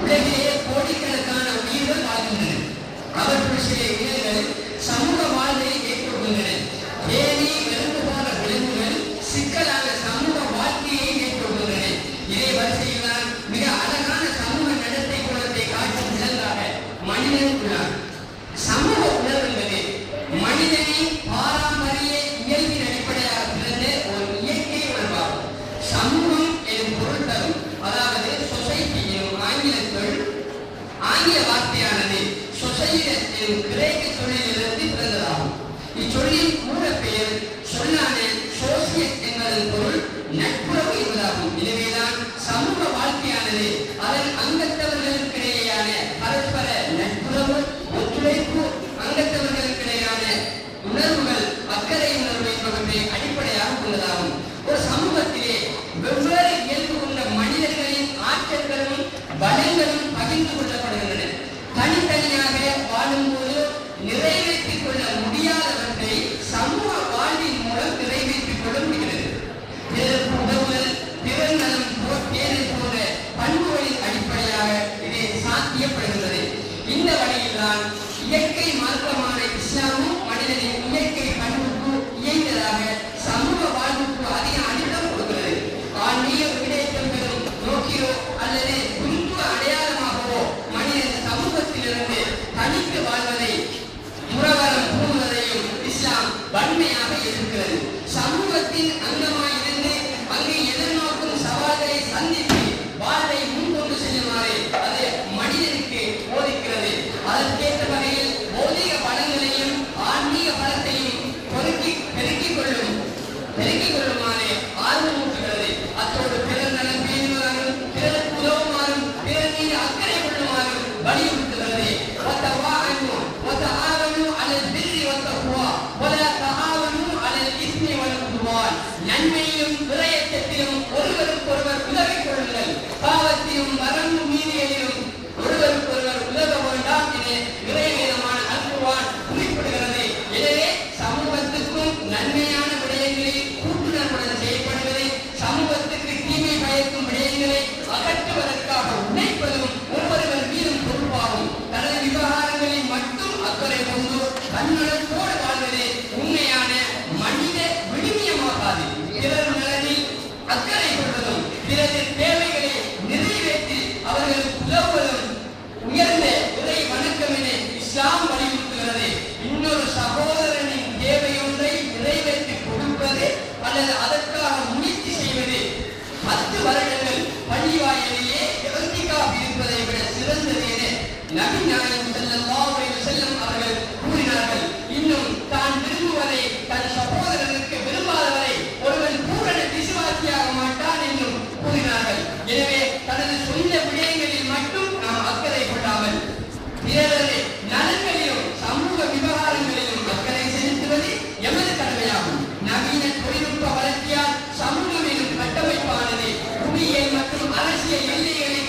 உலகிலேயே கோடிக்கணக்கான உயிர்கள் வாழ்கின்றன அவற்றுள் சில உயிர்கள் சமூக வாழ்வை மேற்கொள்கின்றன ஏரி எறும்பு போன்ற விலங்குகள் சிக்கலாக சமூக வாழ்க்கையை மேற்கொள்கின்றன இதே வரிசையில் தான் மிக அழகான சமூக நடத்தை குணத்தை காட்டும் விலங்காக மனிதன் உள்ளார். ஆங்கில வார்த்தையானது சொசைட்டி கிரேக்க சொல்லிலிருந்து பிறந்ததாகும் இச்சொல்லின் மூல பெயர் சொல்லான சோசியல் என்பதன் பொருள் நட்புறவு என்பதாகும் எனவேதான் சமூக வாழ்க்கையானது அதன் அங்கத்தவர்களுக்கிடையேயான பரஸ்பர நட்புறவு ஒத்துழைப்பு அங்கத்தவர்களுக்கிடையான உணர்வுகள் அக்கறை உணர்வு என்பவற்றை அடிப்படையாக கொண்டதாகும் ஒரு சமூகத்திலே வெவ்வேறு இயல்பு கொண்ட மனிதர்களின் ஆற்றல்களும் பலங்களும் பகிர்ந்து கொள்ள பண்புகளின் அடிப்படையாக இது சாத்தியப்படுகின்றது. இந்த வழியில்தான் பேர் மீது அக்கறை கொள்ளுமாறு வலியுறுத்துகிறது நன்மையிலும் விரயத்திலும் ஒருவருக்கு ஒருவர் Amém.